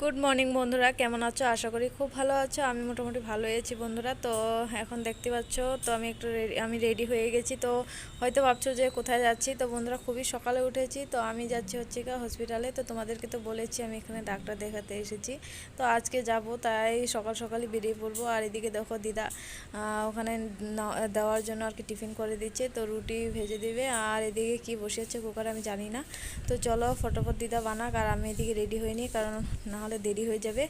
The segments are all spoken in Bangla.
গুড মর্নিং বন্ধুরা। কেমন আছো? আশা করি খুব ভালো আছো। আমি মোটামুটি ভালো আছি, বন্ধুরা। তো এখন দেখতে পাচ্ছ, তো আমি একটু রেডি আমি রেডি হয়ে গেছি। তো হয়তো ভাবছ যে কোথায় যাচ্ছি? তো বন্ধুরা, খুবই সকালে উঠেছি। তো আমি যাচ্ছি হচ্ছে কি হসপিটালে তো তোমাদেরকে তো বলেছি, আমি এখানে ডাক্তার দেখাতে এসেছি। তো আজকে যাব, তাই সকাল সকালই বেরিয়ে পড়ব। আর এদিকে দেখো দিদা ওখানে দেওয়ার জন্য আর কি টিফিন করে দিচ্ছে। তো রুটি ভেজে দিবে। আর এদিকে কি বসেছে কুকার আমি জানি না। তো চলো, ফটোফট দিদা বানাক। আর আমি এদিকে রেডি হইনি, কারণ না হলে দেরি হয়ে যাবে।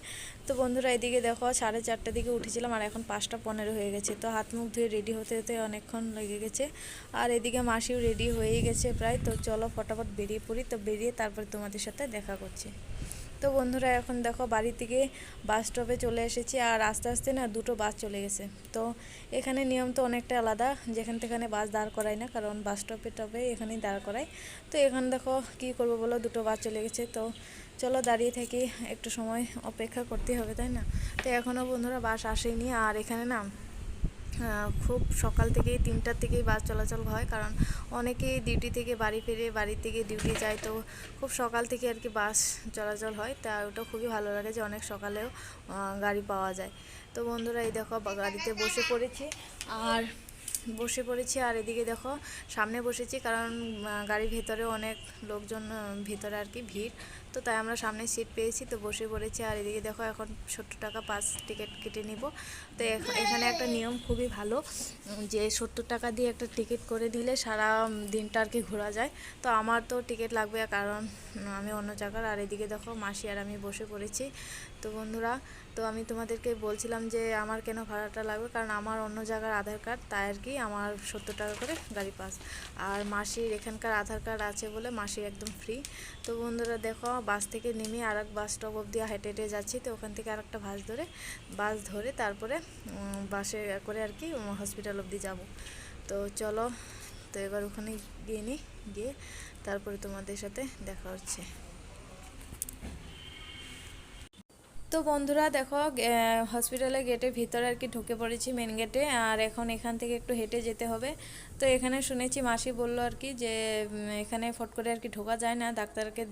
তো বন্ধুরা এদিকে দেখো, সাড়ে চারটার দিকে উঠেছিলাম আর এখন পাঁচটা পনেরো হয়ে গেছে। তো হাত মুখ ধুয়ে রেডি হতে হতে অনেকক্ষণ লেগে গেছে। আর এদিকে মাসিও রেডি হয়ে গেছে প্রায়। তো চলো ফটাফট বেরিয়ে পড়ি। তো বেরিয়ে তারপর তোমাদের সাথে দেখা করছি। তো বন্ধুরা, এখন দেখো বাড়ি থেকে বাস স্টপে চলে এসেছি আর আস্তে আস্তে না দুটো বাস চলে গেছে। তো এখানে নিয়ম তো অনেকটা আলাদা, যেখান থেকে বাস দাঁড় করায় না, কারণ বাস স্টপে টপে এখানেই দাঁড় করায়। তো এখানে দেখো কি করব বলো, দুটো বাস চলে গেছে। তো চলো দাঁড়িয়ে থাকি একটু সময় অপেক্ষা করতে হবে, তাই না? তো এখনও বন্ধুরা বাস আসেনি আর এখানে না খুব সকাল থেকেই তিনটার থেকেই বাস চলাচল হয়, কারণ অনেকেই ডিউটি থেকে বাড়ি ফিরে বাড়ি থেকে ডিউটি যায়, তো খুব সকাল থেকে আর কি বাস চলাচল হয়, তা ওটা খুবই ভালো লাগে যে অনেক সকালেও গাড়ি পাওয়া যায়। তো বন্ধুরা, এই দেখো গাড়িতে বসে পড়েছি, আর বসে পড়েছি, আর এদিকে দেখো, সামনে বসেছি, কারণ গাড়ির ভেতরে অনেক লোকজন ভেতরে আর কি ভিড়। তো তাই আমরা সামনে সিট পেয়েছি, তো বসে পড়েছি। আর এদিকে দেখো এখন সত্তর টাকা পাস টিকিট কেটে নিব। তো এখ- এখানে একটা নিয়ম খুবই ভালো যে সত্তর টাকা দিয়ে একটা টিকিট করে দিলে সারা দিনটা আর কি ঘোরা যায়। তো আমার তো টিকিট লাগবে, কারণ আমি অন্য জায়গার। আর এদিকে দেখো মাসি আর আমি বসে পড়েছি। তো বন্ধুরা তো আমি তোমাদেরকে বলছিলাম যে আমার কেন ভাড়াটা লাগবে? কারণ আমার অন্য জায়গার আধার কার্ড, তাই আর কি আমার সত্তর টাকা করে গাড়ি পাস। আর মাসির এখানকার আধার কার্ড আছে বলে মাসির একদম ফ্রি তো বন্ধুরা দেখো, বাস থেকে নেমে আর এক বাস স্টপ অবধি হেঁটে হেঁটে যাচ্ছি। তো ওখান থেকে আর একটা বাস ধরে বাস ধরে তারপরে বাসে করে আর কি হসপিটাল অবধি যাব। তো চলো, তো এবার ওখানে গিয়ে নিই গিয়ে তারপরে তোমাদের সাথে দেখা হচ্ছে। তো বন্ধুরা দেখো হসপিটালের গেটের ভিতরে আর কি ঢুকে পড়েছি মেন গেটে আর এখন এখান থেকে একটু হেঁটে যেতে হবে। তো এখানে শুনেছি মাসি বলল আর কি যে এখানে ফট করে আর কি ঢোকা যায় না, ডাক্তারকে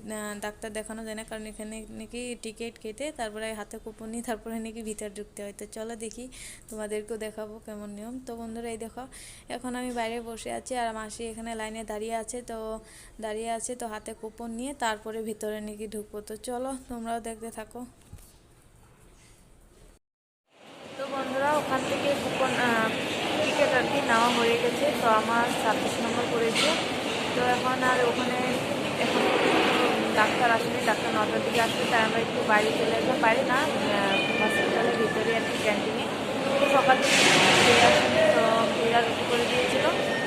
ডাক্তার দেখানো যায় না, কারণ এখানে নাকি টিকিট কেটে তারপরে হাতে কুপন নিয়ে তারপরে নাকি ভিতরে ঢুকতে হয়। তো চলো দেখি, তোমাদেরকেও দেখাবো কেমন নিয়ম। তো বন্ধুরা এই দেখো, এখন আমি বাইরে বসে আছি আর মাসি এখানে লাইনে দাঁড়িয়ে আছে, তো দাঁড়িয়ে আছে তো হাতে কুপন নিয়ে তারপরে ভিতরে নাকি ঢুকবো। তো চলো, তোমরাও দেখতে থাকো তো বন্ধুরা ওখান থেকে কুপন টিকিট আর কি নেওয়া হয়ে গেছে তো আমার ছাব্বিশ নম্বর পড়েছে। তো এখন আর ওখানে এখন ডাক্তার আসেনি ডাক্তার নটার দিকে আসবে তাই আমরা একটু বাইরে চলে আসলাম বাইরে না হসপিটালের ভিতরে আর কি ক্যান্টিনে তো সকাল থেকে তো বিড়াল রুটি করে দিয়েছিল?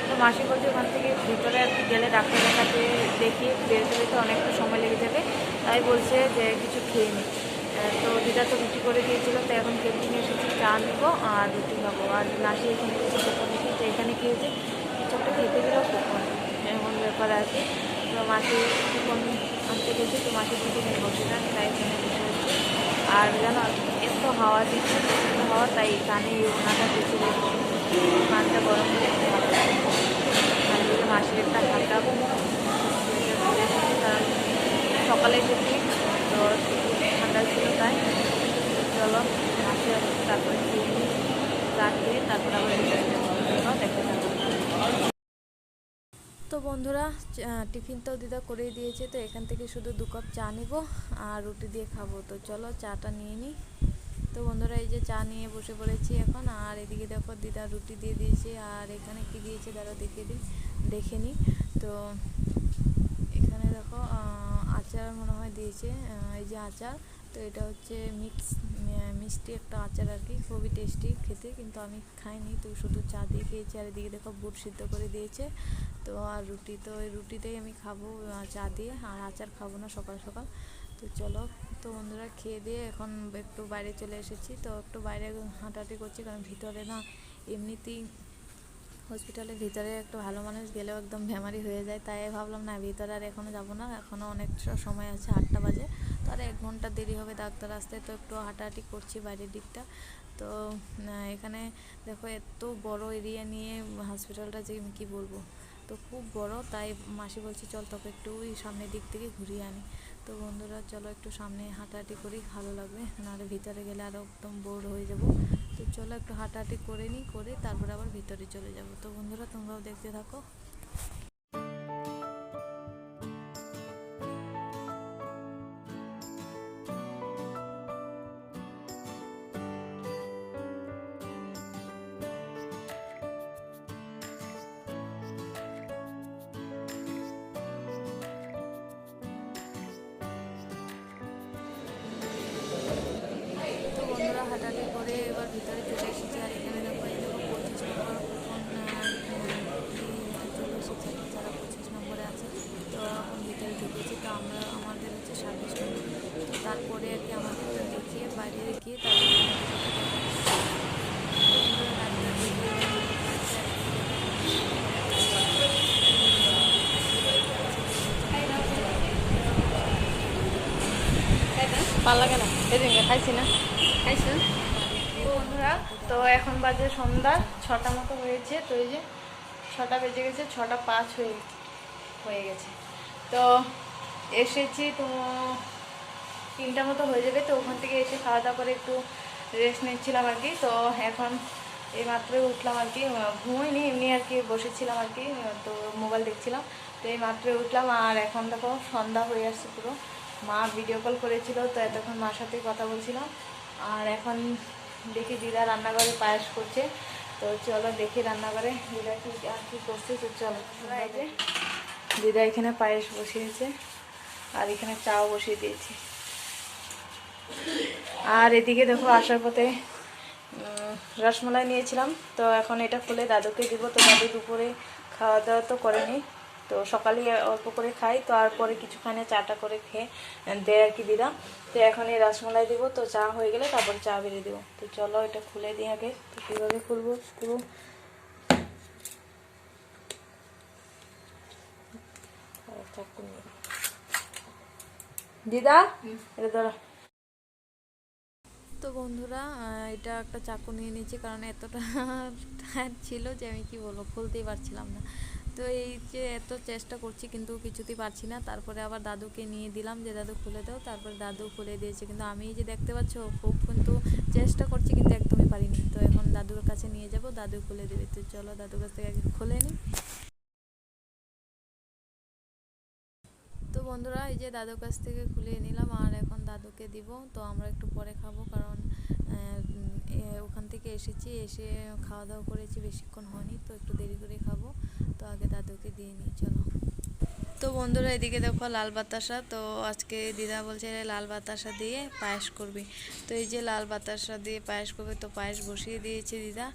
তো মাসি বলছে ওখান থেকে ভিতরে আর কি গেলে ডাক্তার দেখাতে দেখি বেরোতে বেরোতে অনেকটা সময় লেগে যাবে। তাই বলছে যে কিছু খেয়ে আহ, তো দিদা তো রুটি করে দিয়েছিল তো এখন ক্যান্টিনে এসেছি, চা নেব আর রুটি খাব। আর লাস্টে এখানে কিছু কুপন এসেছে এখানে কী হয়েছে কিছু একটা খেতে গেলেও কুপন এমন ব্যাপার আছে তো মাসি কুপন আনতে গেছে, তো মাসি দুটি নিয়ে বসে না, তাই এখানে বসে হচ্ছে আর জানো, এত হাওয়া দিচ্ছে, এত হাওয়া, তাই কানে ওনাটা বেশি কানটা গরম আর মাসির একটা ঠান্ডা সকালে এসেছি তো তাই চলো আসছে তারপরে তারপরে তো বন্ধুরা, চা- টিফিন তো দিদা করেই দিয়েছে, তো এখান থেকে শুধু দু কাপ চা নিব আর রুটি দিয়ে খাব। তো চলো, চাটা নিয়ে নিই। তো বন্ধুরা, এই যে চা নিয়ে বসে পড়েছি এখন, আর এদিকে দেখো দিদা রুটি দিয়ে দিয়েছে, আর এখানে কি দিয়েছে দাঁড়াও দেখে দিই, দেখে নিই। তো এখানে দেখো আচার মনে হয় দিয়েছে এই যে আচার তো এটা হচ্ছে মিক্স মিষ্টি একটা আচার আর কি। খুবই টেস্টি খেতে, কিন্তু আমি খাইনি। তো শুধু চা দিয়ে খেয়েছি, আর এদিকে দেখো বুট সিদ্ধ করে দিয়েছে। তো আর রুটি তো ওই রুটিতেই আমি খাব চা দিয়ে। আর আচার খাব না সকাল সকাল। তো চলো, তো বন্ধুরা খেয়ে দিয়ে এখন একটু বাইরে চলে এসেছি। তো একটু বাইরে হাঁটাহাঁটি করছি, কারণ ভিতরে না এমনিতেই হসপিটালের ভিতরে একটু ভালো মানুষ গেলেও একদম বেমারি হয়ে যায়। তাই ভাবলাম না, ভিতরে আর এখনও যাব না। এখনও অনেক সময় আছে, আটটা এক ঘণ্টা দেরি হবে ডাক্তার আসতে, তো একটু হাঁটাহাঁটি করছি বাইরের দিকটা। তো এখানে দেখো এত বড় এরিয়া নিয়ে হসপিটালটা যে কী বলব? তো খুব বড়, তাই মাসি বলছে, চল তোকে একটু ওই সামনের দিক থেকে ঘুরিয়ে আনি। তো বন্ধুরা, চলো একটু সামনে হাঁটাহাঁটি করি, ভালো লাগবে। নাহলে ভিতরে গেলে আরও একদম বোর হয়ে যাব। তো চলো একটু হাঁটাহাঁটি করে নিই, করে তারপরে আবার ভিতরে চলে যাব। তো বন্ধুরা, তোমরাও দেখতে থাকো। বন্ধুরা হাঁটাহাঁটি করে এবার ভিতরে চলে এসেছি আর এখানে দেখো পঁচিশ নম্বর চলে এসেছে, যারা পঁচিশ নম্বরে আছে, তো এখন ভিতরে ঢুকেছি, তো আমরা, আমাদের হচ্ছে নম্বর। তো তারপরে আর কি আমাদের দেখিয়ে বাইরে দেখিয়ে ভালো লাগে না সেদিনকে খাইছি না। খাইছো বন্ধুরা, তো এখন বাজে সন্ধ্যা, ছটা মতো হয়েছে, তো এই যে ছটা বেজে গেছে, ছটা পাঁচ হয়ে হয়ে গেছে। তো এসেছি তো তিনটা মতো হয়ে যাবে, তো ওখান থেকে এসে খাওয়া দাওয়া করে একটু রেস্ট নিচ্ছিলাম আর কি। তো এখন এই মাত্রই উঠলাম আর কি ঘুমোইনি, এমনি আর কি বসেছিলাম আর কি তো মোবাইল দেখছিলাম। তো এই মাত্রই উঠলাম, আর এখন দেখো সন্ধ্যা হয়ে আসছে পুরো। মা ভিডিও কল করেছিল, তো এতক্ষণ মার সাথে কথা বলছিলাম। আর এখন দেখি দিদা রান্নাঘরে পায়েস করছে। তো চলো দেখি রান্নাঘরে দিদা কি আর কি করছে, তো চলো দিদা এখানে পায়েস বসিয়েছে আর এখানে চাও বসিয়ে দিয়েছি। আর এদিকে দেখো আসার পথে রসমালাই নিয়েছিলাম। তো এখন এটা খুলে দাদুকে দিব। তো দাদু দুপুরে খাওয়া দাওয়া তো করেনি। তো সকালে অল্প করে খাই, তো আর পরে কিছুখানে চাটা করে খেয়ে দেয় আর কি দিদা। তো এখন এই রসমালাই দিব, তো চা হয়ে গেলে তারপরে চা বেরিয়ে দেবো। তো চলো এটা খুলে দিই আগে, তো কীভাবে খুলবো পুরো। দিদা, এটা ধরো। তো বন্ধুরা এটা একটা চাকু নিয়ে নিয়েছি, কারণ এতটা ছিল যে আমি কি বলব, খুলতেই পারছিলাম না। তো এই যে এত চেষ্টা করছি কিন্তু কিছুতেই পারছি না। তারপরে আবার দাদুকে নিয়ে দিলাম যে, দাদু খুলে দাও। তারপরে দাদু খুলে দিয়েছে কিন্তু আমি যে দেখতে পাচ্ছ, খুব কিন্তু চেষ্টা করছি কিন্তু একদমই পারিনি। তো এখন দাদুর কাছে নিয়ে যাব, দাদু খুলে দেবে। তো চলো দাদুর কাছ থেকে খুলে নিই। তো বন্ধুরা, এই যে দাদুর কাছ থেকে খুলে নিলাম আর এখন দাদুকে দিব। তো আমরা একটু পরে খাব কারণ ওখান থেকে এসেছি, এসে খাওয়া দাওয়া করেছি, বেশিক্ষণ হয়নি, তো একটু দেরি করে খাব। তো আগে দাদুকে দিয়ে নিই, চলো। তো বন্ধুরা, এদিকে দেখো লাল বাতাসা। তো আজকে দিদা বলছে লাল বাতাসা দিয়ে পায়েস করবি। তো এই যে লাল বাতাসা দিয়ে পায়েস করবে, তো পায়েস বসিয়ে দিয়েছে দিদা।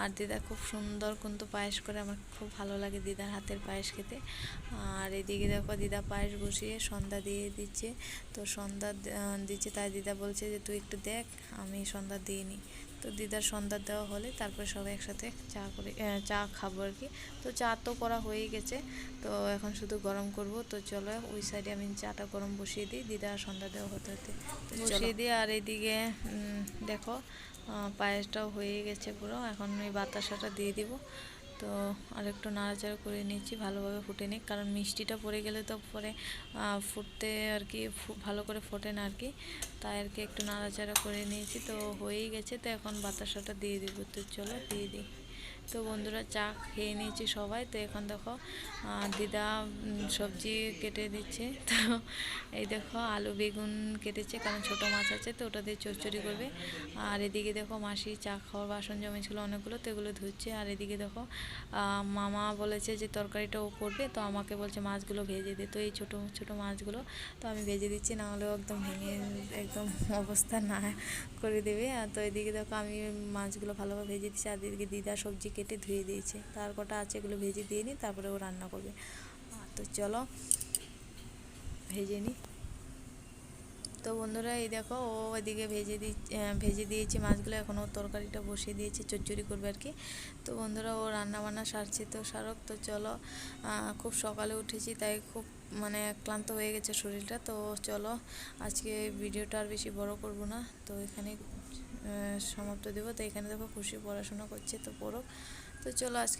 আর দিদা খুব সুন্দর কিন্তু পায়েস করে, আমার খুব ভালো লাগে দিদার হাতের পায়েস খেতে। আর এদিকে দেখো দিদা পায়েস বসিয়ে সন্ধ্যা দিয়ে দিচ্ছে। তো সন্ধ্যা দিচ্ছে, তাই দিদা বলছে যে তুই একটু দেখ, আমি সন্ধ্যা দিয়ে নিই। তো দিদার সন্ধ্যা দেওয়া হলে তারপরে সবাই একসাথে চা করে চা খাব আর কি। তো চা তো করা হয়ে গেছে। তো এখন শুধু গরম করব। তো চলো ওই সাইডে আমি চাটা গরম বসিয়ে দিই। দিদা সন্ধ্যা দেওয়া হতে হতে। বসিয়ে দিই আর এইদিকে দেখো পায়েসটাও হয়ে গেছে পুরো। এখন ওই বাতাসাটা দিয়ে দিব। তো আর একটু নাড়াচাড়া করে নিচ্ছি, ভালোভাবে ফুটে নিই কারণ মিষ্টিটা পড়ে গেলে তো পরে ফুটতে আর কি ভালো করে ফোটে না আর কি। তাই আর কি একটু নাড়াচাড়া করে নিয়েছি। তো হয়েই গেছে, তো এখন বাতাসাটা দিয়ে দিব। তো চলো দিয়ে দিই। তো বন্ধুরা চা খেয়ে নিয়েছি সবাই। তো এখন দেখো দিদা সবজি কেটে দিচ্ছে। তো এই দেখো, আলু, বেগুন কেটেছে, কারণ ছোট মাছ আছে, তো ওটা দিয়ে চচ্চড়ি করবে। আর এদিকে দেখো, মাসি চা খাওয়ার বাসন জমেছিল অনেকগুলো, তো এগুলো ধুচ্ছে। আর এদিকে দেখো মামা বলেছে যে তরকারিটা ও করবে, তো আমাকে বলছে মাছগুলো ভেজে দে। তো এই ছোট ছোট মাছগুলো তো আমি ভেজে দিচ্ছি, না হলেও একদম ভেঙে, একদম অবস্থা না করে দেবে। আর তো এদিকে দেখো, আমি মাছগুলো ভালোভাবে ভেজে দিচ্ছি। আর এদিকে দিদা সবজি কেটে ধুয়ে দিয়েছে। তার কটা আছে এগুলো ভেজে দিয়ে নিই, তারপরে ও রান্না করবে। তো চলো, ভেজে নিই। তো বন্ধুরা, এই দেখো, ও এদিকে ভেজে দি ভেজে দিয়েছি মাছগুলো। এখন ও তরকারিটা বসিয়ে দিয়েছে, চচ্চড়ি করবে আর কি। তো বন্ধুরা, ও রান্না বান্না সারছে তো সারক। তো চলো খুব সকালে উঠেছি, তাই খুব মানে ক্লান্ত হয়ে গেছে শরীরটা। তো চলো, আজকে ভিডিওটা আর বেশি বড় করব না। তো এখানে সমাপ্ত দেবো। তো এখানে দেখো খুশি পড়াশোনা করছে তো পড়ো তো চলো আজকে